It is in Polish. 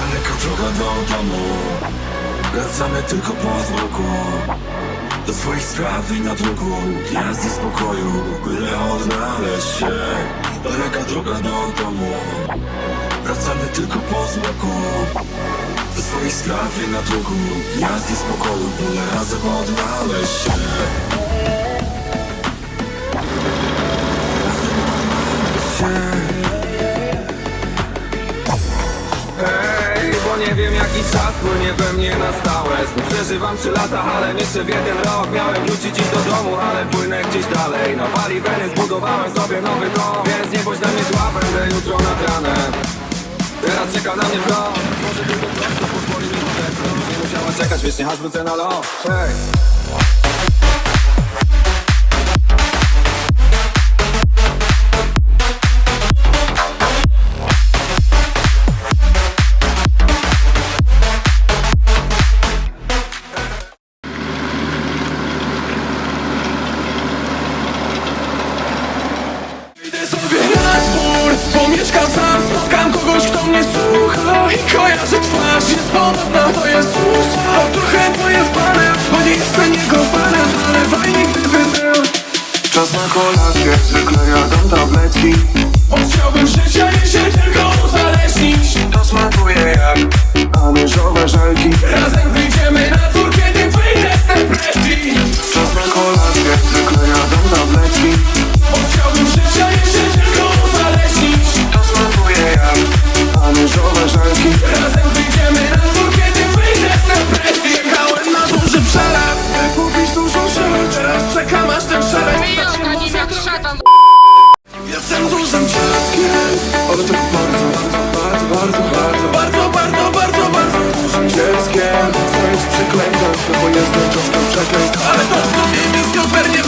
Daleka droga do domu. Wracamy tylko po zmroku. Do swoich spraw i na drugu Gwiazdy spokoju Byle odnaleźć się. Daleka droga do domu. Wracamy tylko po zmroku. Do swoich spraw i na drugu Gwiazdy spokoju Byle razem odnaleźć się. Hej, bo nie wiem jaki czas płynie we mnie na stałe. Znów przeżywam trzy lata, ale jeszcze w jeden rok. Miałem wrócić dziś do domu, ale płynę gdzieś dalej. Na fali weny zbudowałem sobie nowy dom. Więc nie bądź na mnie zła, będę jutro nad ranem. Teraz czeka na mnie vlog Może tylko coś, co pozwoli mi odetchnąć Nie musiała czekać wiecznie, aż wrócę na lot. Hej I kojarzy twarz, jest podobna, to jest Jezusa Trochę pojechany, bo nie jestem jego fanem Ale fajnie, gdyby był. Czas na kolację Zwykle jadą tabletki. Bo chciałbym życia i się tylko uzależnić Przepraszam cię ale tak bardzo, bardzo, bardzo, bardzo, bardzo, bardzo, bardzo, bardzo Dużym dzieckiem, co jest przyklęta, no bo jest czas na przekleństwo Ale to w sumie jest nie